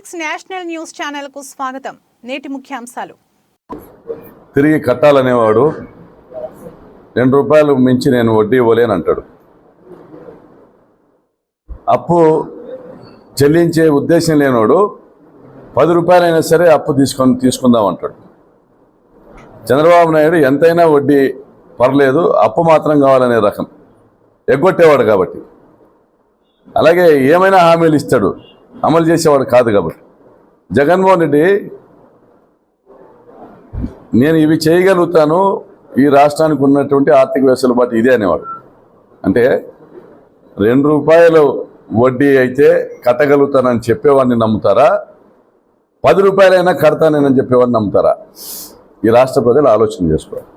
National news ఛానల్కు స్వాగతం. నేటి ముఖ్యాంశాలు. తిరిగి కట్టాలనేవాడు రెండు రూపాయలు మించి నేను వడ్డీ ఇవ్వలేను అంటాడు అప్పు చెల్లించే ఉద్దేశం లేనివాడు పది రూపాయలైనా సరే అప్పు తీసుకొని తీసుకుందాం అంటాడు. చంద్రబాబు నాయుడు ఎంతైనా వడ్డీ పర్లేదు అప్పు మాత్రం కావాలనే రకం. ఎగ్గొట్టేవాడు కాబట్టి. అలాగే ఏమైనా హామీలు ఇస్తాడు. అమలు చేసేవాడు కాదు కాబట్టి. జగన్మోహన్ రెడ్డి నేను ఇవి చేయగలుగుతాను ఈ రాష్ట్రానికి ఉన్నటువంటి ఆర్థిక వెసులుబాటు ఇదే అనేవాడు. అంటే రెండు రూపాయలు వడ్డీ అయితే కట్టగలుగుతానని చెప్పేవాడిని నమ్ముతారా? పది రూపాయలైనా కడతానేనని చెప్పేవాడిని నమ్ముతారా? ఈ రాష్ట్ర ప్రజలు ఆలోచన చేసుకోవాలి.